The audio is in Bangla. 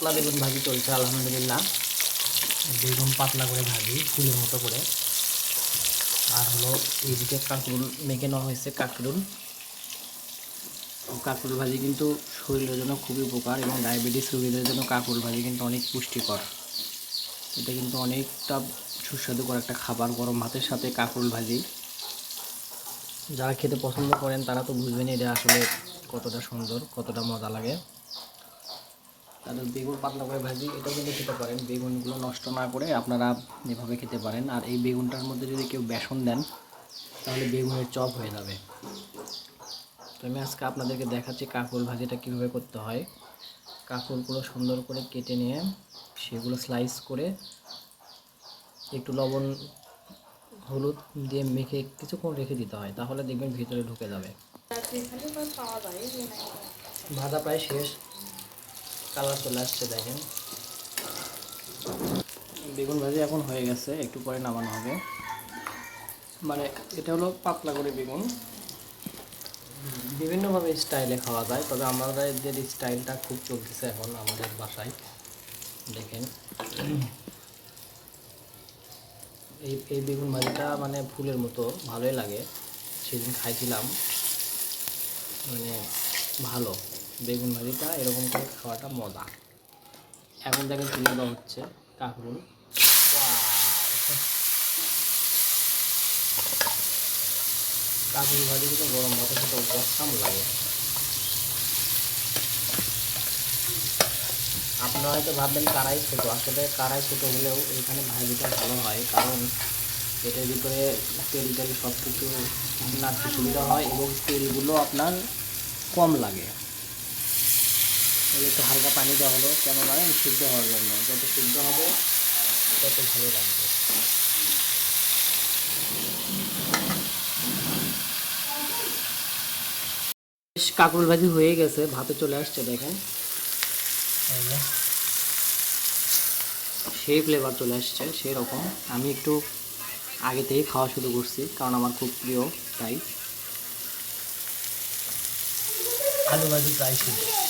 পাতলা বেগুন ভাজি চলছে, আলহামদুলিল্লাহ। বেগুন পাতলা করে ভাজি, ফুলের মতো করে। আর হলো এইদিকে কাঁকরুল মেখে নেওয়া হয়েছে, কাঁকরুল। কাঁকরুল ভাজি কিন্তু শরীরের জন্য খুবই উপকার এবং ডায়াবেটিস রোগীদের জন্য কাঁকরুল ভাজি কিন্তু অনেক পুষ্টিকর। এটা কিন্তু অনেকটা সুস্বাদুকর একটা খাবার, গরম ভাতের সাথে কাঁকরুল ভাজি। যারা খেতে পছন্দ করেন, তারা তো বুঝবেন এটা আসলে কতটা সুন্দর, কতটা মজা লাগে। তাদের বেগুন পাতলা করে ভাজি এটাও কিন্তু খেতে পারেন। বেগুনগুলো নষ্ট না করে আপনারা এভাবে খেতে পারেন। আর এই বেগুনটার মধ্যে যদি কেউ বেসন দেন তাহলে বেগুনের চপ হয়ে যাবে। তো আমি আজকে আপনাদেরকে দেখাচ্ছি কাঁকরোল ভাজিটা কীভাবে করতে হয়। কাঁকরোলগুলো সুন্দর করে কেটে নিয়ে সেগুলো স্লাইস করে একটু লবণ হলুদ দিয়ে মেখে কিছুক্ষণ রেখে দিতে হয়। তাহলে দেখবেন ভিতরে ঢুকে যাবে। ভাজা প্রায় শেষ। কালার চলে আসছে, দেখেন। বেগুন ভাজি এখন হয়ে গেছে, একটু পরে নামানো হবে। মানে এটা হলো পাতলা করে বেগুন। বিভিন্নভাবে স্টাইলে খাওয়া যায়, তবে আমাদের স্টাইলটা খুব চলতেছে এখন আমাদের বাসায়। দেখেন। এই এই বেগুন ভাজিটা মানে ফুলের মতো, ভালোই লাগে। সেদিন খাইছিলাম। মানে ভালো। বেগুন ভাজিটা, এরকম করে খাওয়াটা মজা। এখন দেখেন তুলে দেওয়া হচ্ছে কাঁকরুল। কাঁকরুল ভাজি কিন্তু গরম ভাতের সাথে অসাম লাগে। আপনারা হয়তো ভাববেন কারাই ছোটো, আসলে কারাই ছোটো হলেও এখানে ভাজিটা ভালো হয়, কারণ এটার ভিতরে তেল টেল সব কিছু নাড়তে সুবিধা হয় এবং তেলগুলো আপনার কম লাগে। একটু হালকা পানি দেওয়া হলো, কেন জানেন? সিদ্ধ হওয়ার জন্য। যত সিদ্ধ হবে, তত ভালো লাগবে। কাকুল ভাজি হয়ে গেছে, ভাতে চলে আসছে, দেখেন। সেই ফ্লেভার চলে আসছে, সেই রকম। আমি একটু আগে থেকেই খাওয়া শুরু করছি, কারণ আমার খুব প্রিয়, তাই। আলু ভাজি প্রায় শেষ।